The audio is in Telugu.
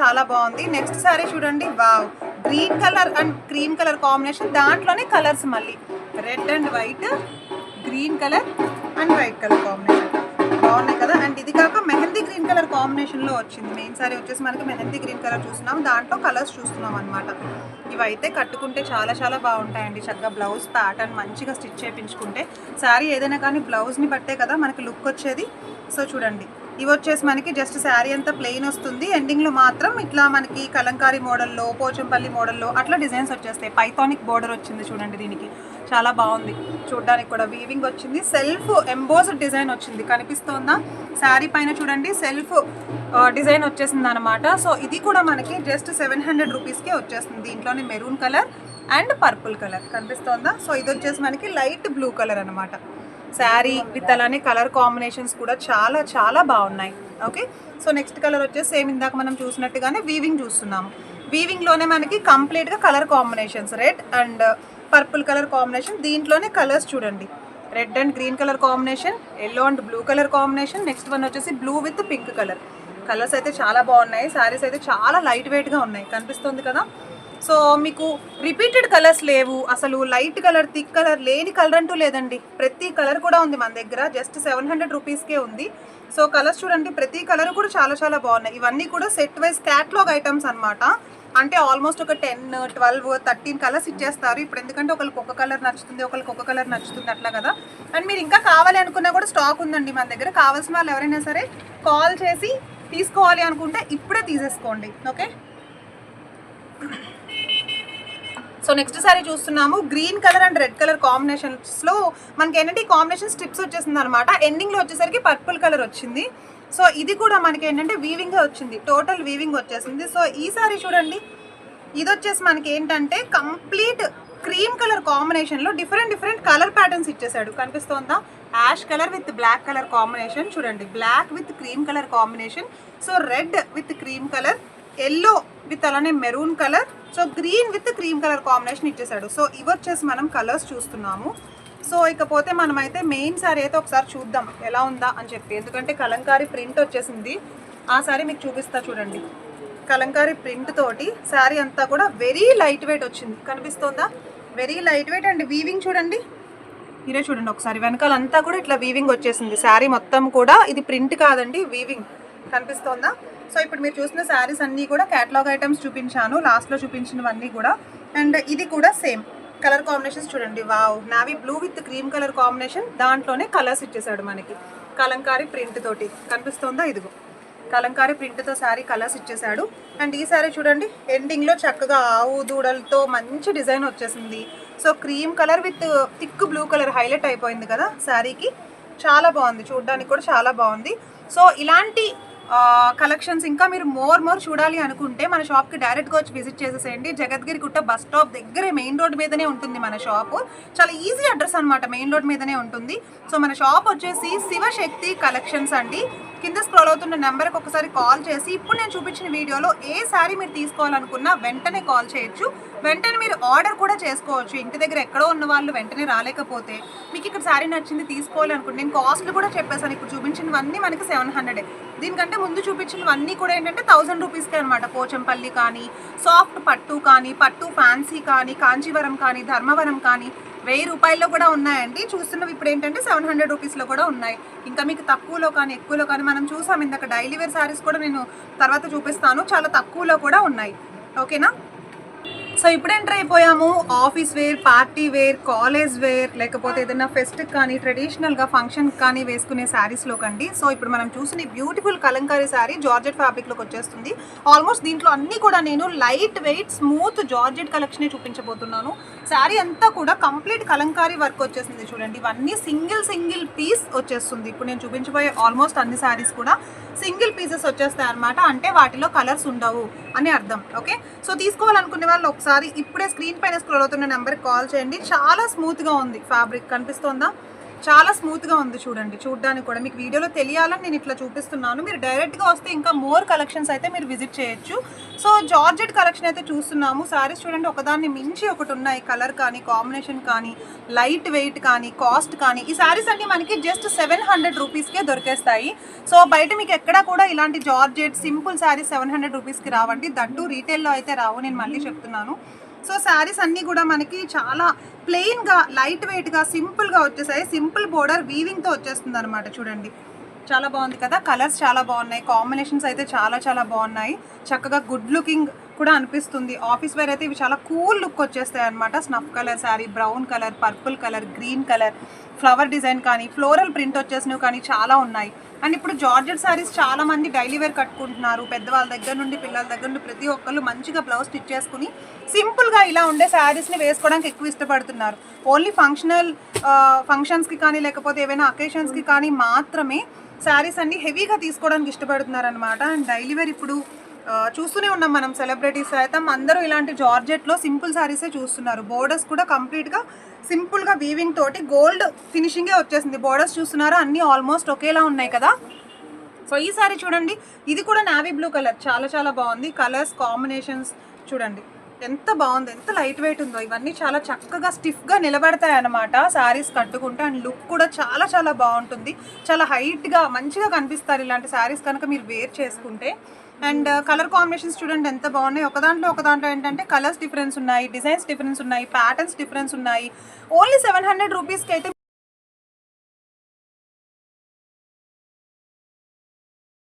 చాలా బాగుంది. నెక్స్ట్ సారీ చూడండి. Wow. Green colour and cream colour combination దాంట్లోనే కలర్స్ మళ్ళీ. Red and white green colour and white colour combination బాగున్నాయి కదా? అండ్ ఇది కాక మెహందీ గ్రీన్ కలర్ కాంబినేషన్లో వచ్చింది. మెయిన్ సారీ వచ్చేసి మనకి మెహందీ గ్రీన్ కలర్ చూస్తున్నాం. దాంట్లో కలర్స్ చూస్తున్నాం అనమాట ఇవైతే కట్టుకుంటే చాలా చాలా బాగుంటాయండి. చక్కగా బ్లౌజ్ ప్యాటర్న్ మంచిగా స్టిచ్ చేయించుకుంటే. శారీ ఏదైనా కానీ బ్లౌజ్ని బట్టే కదా మనకి లుక్ వచ్చేది. సో చూడండి. ఇవి వచ్చేసి మనకి జస్ట్ శారీ అంతా ప్లెయిన్ వస్తుంది. ఎండింగ్లో మాత్రం ఇట్లా మనకి కలంకారీ మోడల్లో పోచంపల్లి మోడల్లో అట్లా డిజైన్స్ వచ్చేస్తాయి. పైథానిక్ బోర్డర్ వచ్చింది చూడండి దీనికి. చాలా బాగుంది. చూడడానికి కూడా వీవింగ్ వచ్చింది. సెల్ఫ్ ఎంబోస్డ్ డిజైన్ వచ్చింది. కనిపిస్తోందా? శారీ పైన చూడండి. సెల్ఫ్ డిజైన్ వచ్చేసింది అనమాట సో ఇది కూడా మనకి జస్ట్ సెవెన్ హండ్రెడ్ రూపీస్కే వచ్చేస్తుంది. దీంట్లోనే maroon colour and purple colour కనిపిస్తోందా? So ఇది వచ్చేసి మనకి లైట్ బ్లూ కలర్ అనమాట శారీ విత్ అలానే కలర్ కాంబినేషన్స్ కూడా చాలా చాలా బాగున్నాయి. ఓకే? సో నెక్స్ట్ కలర్ వచ్చేసి సేమ్ ఇందాక మనం చూసినట్టుగానే వీవింగ్ చూస్తున్నాము. వీవింగ్లోనే మనకి కంప్లీట్గా colour combinations. Red and purple colour combination. దీంట్లోనే కలర్స్ చూడండి. Red and green colour combination yellow and blue colour combination. Next one వచ్చేసి blue with pink colour. Colours అయితే చాలా బాగున్నాయి. శారీస్ అయితే చాలా లైట్ వెయిట్గా ఉన్నాయి. కనిపిస్తుంది కదా? సో మీకు రిపీటెడ్ కలర్స్ లేవు. అసలు లైట్ కలర్ థిక్ కలర్ లేని కలర్ అంటూ లేదండి. ప్రతి కలర్ కూడా ఉంది మన దగ్గర. జస్ట్ సెవెన్ హండ్రెడ్ రూపీస్కే ఉంది. సో కలర్స్ చూడండి ప్రతి కలర్ కూడా చాలా చాలా బాగున్నాయి. ఇవన్నీ కూడా సెట్ వైజ్ క్యాట్లాగ్ ఐటమ్స్ అనమాట అంటే ఆల్మోస్ట్ ఒక టెన్ ట్వెల్వ్ థర్టీన్ కలర్స్ ఇచ్చేస్తారు. ఇప్పుడు ఎందుకంటే ఒకరికి ఒక కలర్ నచ్చుతుంది ఒకరికి ఒక కలర్ నచ్చుతుంది అట్లా కదా. అండ్ మీరు ఇంకా కావాలి అనుకున్నా కూడా స్టాక్ ఉందండి మన దగ్గర. కావాల్సిన వాళ్ళు ఎవరైనా సరే కాల్ చేసి తీసుకోవాలి అనుకుంటే ఇప్పుడే తీసేసుకోండి. ఓకే సో నెక్స్ట్ సారీ చూస్తున్నాము. Green colour and red colour కాంబినేషన్స్లో మనకి ఏంటంటే కాంబినేషన్ స్ట్రిప్స్ వచ్చేసింది అనమాట ఎండింగ్లో వచ్చేసరికి పర్పుల్ కలర్ వచ్చింది. సో ఇది కూడా మనకి ఏంటంటే వీవింగ్ వచ్చింది. టోటల్ వీవింగ్ వచ్చేసింది. సో ఈ సారీ చూడండి. ఇది వచ్చేసి మనకి ఏంటంటే కంప్లీట్ క్రీమ్ కలర్ కాంబినేషన్లో డిఫరెంట్ డిఫరెంట్ కలర్ ప్యాటర్న్స్ ఇచ్చేసాడు. కనిపిస్తోందా? Ash colour with black colour combination చూడండి. Black with cream colour combination so red with cream colour yellow with అలానే maroon colour so green with cream colour combination ఇచ్చేసాడు. సో ఇవి వచ్చేసి మనం కలర్స్ చూస్తున్నాము. సో ఇకపోతే మనమైతే మెయిన్ సారీ అయితే ఒకసారి చూద్దాం ఎలా ఉందా అని చెప్పి. ఎందుకంటే కలంకారీ ప్రింట్ వచ్చేసింది. ఆ సారీ మీకు చూపిస్తా చూడండి. కలంకారీ ప్రింట్ తోటి శారీ అంతా కూడా వెరీ లైట్ వెయిట్ వచ్చింది. కనిపిస్తోందా? Very light weight and. Weaving చూడండి. మీరే చూడండి ఒకసారి. వెనకాల అంతా కూడా ఇట్లా వీవింగ్ వచ్చేసింది. శారీ మొత్తం కూడా ఇది ప్రింట్ కాదండి వీవింగ్ కనిపిస్తోందా? సో ఇప్పుడు మీరు చూసిన శారీస్ అన్నీ కూడా క్యాటలాగ్ ఐటమ్స్ చూపించాను. లాస్ట్లో చూపించినవన్నీ కూడా. అండ్ ఇది కూడా సేమ్ కలర్ కాంబినేషన్స్ చూడండి. Wow navy blue with cream colour combination దాంట్లోనే కలర్స్ ఇచ్చేసాడు మనకి. కలంకారీ ప్రింట్ తోటి. కనిపిస్తోందా? ఇదిగో. కలంకారీ ప్రింట్తో శారీ కలర్స్ ఇచ్చేసాడు అండ్ ఈ శారీ చూడండి. ఎండింగ్లో చక్కగా ఆవు దూడలతో మంచి డిజైన్ వచ్చేసింది. So cream colour with thick blue colour highlight అయిపోయింది కదా శారీకి. చాలా బాగుంది. చూడడానికి కూడా చాలా బాగుంది. సో ఇలాంటి కలెక్షన్స్ ఇంకా మీరు మోర్ మోర్ చూడాలి అనుకుంటే మన షాప్కి డైరెక్ట్గా వచ్చి విజిట్ చేసేసేయండి. జగద్గిరి గుట్ట బస్ స్టాప్ దగ్గరే మెయిన్ రోడ్ మీదనే ఉంటుంది మన షాపు చాలా ఈజీ అడ్రస్ అనమాట మెయిన్ రోడ్ మీదనే ఉంటుంది. సో మన షాప్ వచ్చేసి శివశక్తి కలెక్షన్స్ అండి. కింద స్క్రోల్ అవుతున్న నెంబర్కి ఒకసారి కాల్ చేసి ఇప్పుడు నేను చూపించిన వీడియోలో ఏ శారీ మీరు తీసుకోవాలనుకున్నా వెంటనే కాల్ చేయొచ్చు. వెంటనే మీరు ఆర్డర్ కూడా చేసుకోవచ్చు. ఇంటి దగ్గర ఎక్కడో ఉన్న వాళ్ళు వెంటనే రాలేకపోతే మీకు ఇక్కడ శారీ నచ్చింది తీసుకోవాలనుకుంటే నేను కాస్ట్లు కూడా చెప్పేసాను ఇప్పుడు చూపించినవన్నీ మనకి సెవెన్ హండ్రెడ్ దీనికంటే ముందు చూపించినవన్నీ కూడా ఏంటంటే థౌసండ్ రూపీస్కే అనమాట పోచంపల్లి కానీ సాఫ్ట్ పట్టు కానీ పట్టు ఫ్యాన్సీ కానీ కాంచీవరం కానీ ధర్మవరం కానీ వెయ్యి రూపాయల్లో కూడా ఉన్నాయండి. చూస్తున్నవి ఇప్పుడు ఏంటంటే సెవెన్ హండ్రెడ్ రూపీస్లో కూడా ఉన్నాయి. ఇంకా మీకు తక్కువలో కానీ ఎక్కువలో కానీ మనం చూసాం. ఇందాక డైలీ వేర్ శారీస్ కూడా నేను తర్వాత చూపిస్తాను. చాలా తక్కువలో కూడా ఉన్నాయి. ఓకేనా? సో ఇప్పుడు ఎంటర్ అయిపోయాము. Office wear party wear college wear లేకపోతే ఏదైనా ఫెస్ట్ కానీ ట్రెడిషనల్గా ఫంక్షన్ కానీ వేసుకునే శారీస్లో కండి సో ఇప్పుడు మనం చూసిన బ్యూటిఫుల్ కలంకారీ శారీ జార్జెట్ ఫ్యాబ్రిక్లోకి వచ్చేస్తుంది. ఆల్మోస్ట్ దీంట్లో అన్నీ కూడా నేను లైట్ వెయిట్ స్మూత్ జార్జెట్ కలెక్షనే చూపించబోతున్నాను. శారీ అంతా కూడా కంప్లీట్ కలంకారీ వర్క్ వచ్చేసింది చూడండి. ఇవన్నీ సింగిల్ సింగిల్ పీస్ వచ్చేస్తుంది. ఇప్పుడు నేను చూపించబోయే ఆల్మోస్ట్ అన్ని శారీస్ కూడా సింగిల్ పీసెస్ వచ్చేస్తాయి అనమాట అంటే వాటిలో కలర్స్ ఉండవు అని అర్థం. ఓకే సో తీసుకోవాలనుకునే వాళ్ళు ఒకసారి ఇప్పుడే స్క్రీన్ పైన స్క్రోల్ అవుతున్న నెంబర్కి కాల్ చేయండి. చాలా స్మూత్గా ఉంది ఫ్యాబ్రిక్ కనిపిస్తోందా? చాలా స్మూత్గా ఉంది చూడండి. చూడడానికి కూడా. మీకు వీడియోలో తెలియాలని నేను ఇట్లా చూపిస్తున్నాను. మీరు డైరెక్ట్గా వస్తే ఇంకా మోర్ కలెక్షన్స్ అయితే మీరు విజిట్ చేయొచ్చు. సో జార్జెట్ కలెక్షన్ అయితే చూస్తున్నాము. సారీస్ చూడండి ఒకదాన్ని మించి ఒకటి ఉన్నాయి. కలర్ కానీ కాంబినేషన్ కానీ లైట్ వెయిట్ కానీ కాస్ట్ కానీ. ఈ సారీస్ అన్ని మనకి జస్ట్ సెవెన్ హండ్రెడ్ రూపీస్కే దొరికేస్తాయి. సో బయట మీకు ఎక్కడ కూడా ఇలాంటి georgette simple sarees seven hundred రూపీస్కి రావండి. దట్టు రీటైల్లో అయితే రావు. నేను మళ్ళీ చెప్తున్నాను. సో శారీస్ అన్నీ కూడా మనకి చాలా ప్లెయిన్గా లైట్ వెయిట్గా సింపుల్గా వచ్చేసాయి. సింపుల్ బోర్డర్ వీవింగ్తో వచ్చేస్తుంది అనమాట చూడండి. చాలా బాగుంది కదా? కలర్స్ చాలా బాగున్నాయి. కాంబినేషన్స్ అయితే చాలా చాలా బాగున్నాయి. చక్కగా గుడ్ లుకింగ్ కూడా అనిపిస్తుంది. ఆఫీస్ వేర్ అయితే ఇవి చాలా కూల్ లుక్ వచ్చేస్తాయి అనమాట snuff colour saree brown colour purple colour green colour flower design కానీ ఫ్లోరల్ ప్రింట్ వచ్చేసినవి కానీ చాలా ఉన్నాయి. అండ్ ఇప్పుడు జార్జెట్ శారీస్ చాలా మంది డైలీ వేర్ కట్టుకుంటున్నారు. పెద్దవాళ్ళ దగ్గర నుండి పిల్లల దగ్గర నుండి ప్రతి ఒక్కళ్ళు మంచిగా బ్లౌజ్ స్టిచ్ చేసుకుని సింపుల్గా ఇలా ఉండే శారీస్ని వేసుకోవడానికి ఎక్కువ ఇష్టపడుతున్నారు. ఓన్లీ ఫంక్షనల్ ఫంక్షన్స్కి కానీ లేకపోతే ఏవైనా అకేషన్స్కి కానీ మాత్రమే శారీస్ అన్ని హెవీగా తీసుకోవడానికి ఇష్టపడుతున్నారు అనమాట అండ్ డైలీ వేర్ ఇప్పుడు చూస్తూనే ఉన్నాం మనం సెలబ్రిటీస్ సైతం. అందరూ ఇలాంటి జార్జెట్లో సింపుల్ శారీసే చూస్తున్నారు. బోర్డర్స్ కూడా కంప్లీట్గా సింపుల్గా వీవింగ్ తోటి గోల్డ్ ఫినిషింగే వచ్చేసింది. బోర్డర్స్ చూస్తున్నారా అన్నీ ఆల్మోస్ట్ ఒకేలా ఉన్నాయి కదా? సో ఈ సారీ చూడండి. ఇది కూడా నావీ బ్లూ కలర్ చాలా చాలా బాగుంది. కలర్స్ కాంబినేషన్స్ చూడండి. ఎంత బాగుంది. ఎంత లైట్ వెయిట్ ఉందో. ఇవన్నీ చాలా చక్కగా స్టిఫ్గా నిలబడతాయి అన్నమాట సారీస్ కట్టుకుంటే. అండ్ లుక్ కూడా చాలా చాలా బాగుంటుంది. చాలా హైట్గా మంచిగా కనిపిస్తారు ఇలాంటి సారీస్ కనుక మీరు వేర్ చేసుకుంటే. అండ్ uh, కలర్ కాంబినేషన్స్ చూడండి ఎంత బాగున్నాయి. ఒక దాంట్లో ఒక దాంట్లో ఏంటంటే కలర్స్ డిఫరెన్స్ ఉన్నాయి డిజైన్స్ డిఫరెన్స్ ఉన్నాయి ప్యాటర్న్స్ డిఫరెన్స్ ఉన్నాయి. ఓన్లీ సెవెన్ హండ్రెడ్ రూపీస్కి అయితే